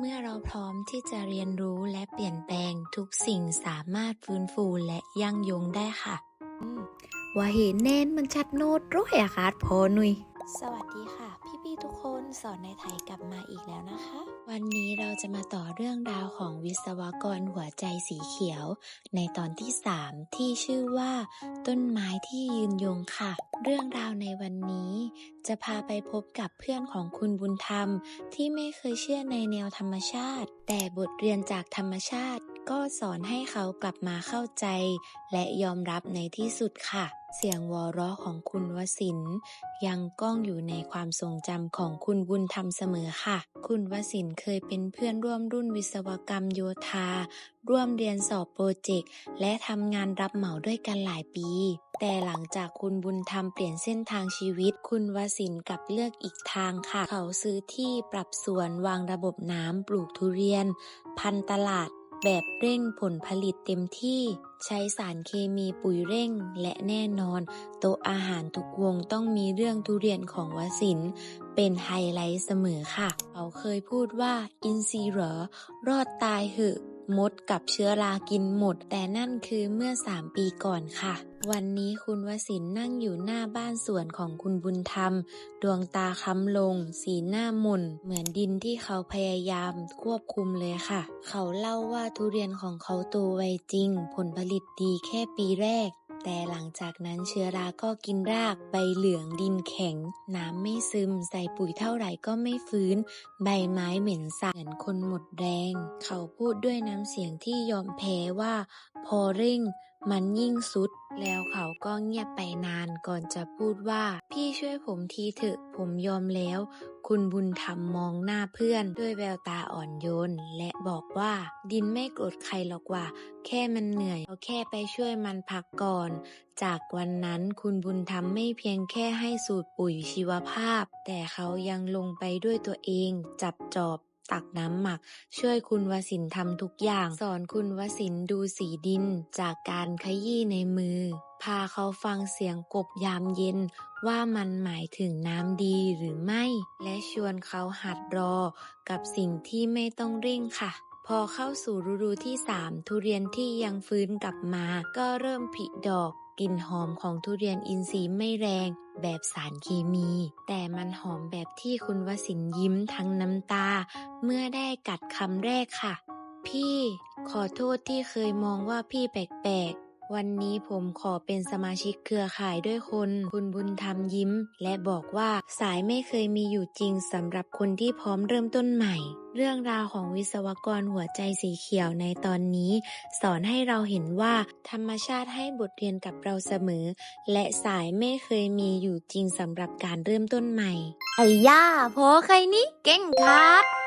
เมื่อเราพร้อมที่จะเรียนรู้และเปลี่ยนแปลงทุกสิ่งสามารถฟื้นฟูและยั่งยืนได้ค่ะ ว่าเห็นแน่นมันชัดโน้ตร้อยอะครับพอหนุย สวัสดีค่ะพี่ๆ ทุกคนสอนในไทยกลับมาอีกแล้วนะคะ วันนี้เราจะมาต่อเรื่องราวของวิศวกรหัวใจสีเขียว ในตอนที่ 3 ที่ชื่อว่า ต้นไม้ที่ยืนยงค่ะ เรื่องราวในวันนี้ จะพาไปพบกับเพื่อนของคุณบุญธรรม ที่ไม่เคยเชื่อในแนวธรรมชาติ แต่บทเรียนจากธรรมชาติ ก็สอนให้เขากลับมาเข้าใจ และยอมรับในที่สุดค่ะ เสียงวอราะของคุณวสินยังก้องอยู่ในความทรงจำของคุณบุญธรรมเสมอค่ะ คุณวสินเคยเป็นเพื่อนร่วมรุ่นวิศวกรรมโยธา ร่วมเรียนสอบโปรเจกต์ และทำงานรับเหมาด้วยกันหลายปี แต่หลังจากคุณบุญธรรมเปลี่ยนเส้นทางชีวิต คุณวสินกลับเลือกอีกทางค่ะ เขาซื้อที่ปรับสวนวางระบบน้ำปลูกทุเรียน พันตลาด แบบเร่งผลผลิตเต็มที่ ใช้สารเคมีปุ๋ยเร่งและแน่นอน โต๊ะอาหารทุกวงต้องมีเรื่องทุเรียนของวสิน เป็นไฮไลท์เสมอค่ะ เขาเคยพูดว่า อินซีเหรอ รอดตายเหอะ มดกับเชื้อรากินหมด แต่นั่นคือเมื่อ 3 ปีก่อนค่ะ วันนี้คุณวสินนั่งอยู่หน้าบ้านสวนของคุณบุญธรรม ดวงตาค้ำลง สีหน้าหม่น เหมือนดินที่เขาพยายามควบคุมเลยค่ะ เขาเล่าว่าทุเรียนของเขาโตไวจริง ผลผลิตดีแค่ปีแรก แต่หลังจากนั้นเชื้อราก็กินรากใบเหลืองดินแข็ง น้ำไม่ซึมใส่ปุ๋ยเท่าไหร่ก็ไม่ฟื้น ใบไม้เหม็นสาบเหมือนคนหมดแรง เขาพูดด้วยน้ำเสียงที่ยอมแพ้ว่า พอเร่ง มันยิ่งสุด แล้วเขาก็เงียบไปนานก่อนจะพูดว่า พี่ช่วยผมทีเถอะผมยอมแล้ว คุณบุญธรรมมองหน้าเพื่อนด้วยแววตาอ่อนโยน และบอกว่า ดินไม่โกรธใครหรอกว่า แค่มันเหนื่อยเราแค่ไปช่วยมันพักก่อน จากวันนั้นคุณบุญธรรมไม่เพียงแค่ให้สูตรปุ๋ยชีวภาพ แต่เขายังลงไปด้วยตัวเอง จับจอบ ตักน้ำหมัก ช่วยคุณวสินทำทุกอย่าง สอนคุณวสินดูสีดิน จากการขยี้ในมือ พาเขาฟังเสียงกบยามเย็น ว่ามันหมายถึงน้ำดีหรือไม่ และชวนเขาหัดรอ กับสิ่งที่ไม่ต้องเร่งค่ะพอเข้าสู่ฤดูที่ 3 ทุเรียนที่ยังฟื้นกลับมา ก็เริ่มผลิดอกกลิ่นหอมของทุเรียนอินทรีย์ไม่แรง แบบสารเคมี แต่มันหอมแบบที่คุณวสินยิ้มทั้งน้ำตา เมื่อได้กัดคำแรกค่ะ พี่ ขอโทษที่เคยมองว่าพี่แปลกๆ วันนี้ผมขอเป็นสมาชิกเครือข่ายด้วยคน คุณบุญธรรมยิ้ม และบอกว่าสายไม่เคยมีอยู่จริงสำหรับคนที่พร้อมเริ่มต้นใหม่ เรื่องราวของวิศวกรหัวใจสีเขียวในตอนนี้ สอนให้เราเห็นว่า ธรรมชาติให้บทเรียนกับเราเสมอ และสายไม่เคยมีอยู่จริงสำหรับการเริ่มต้นใหม่ไอ้ย่าพอใครนี่เก่งครับ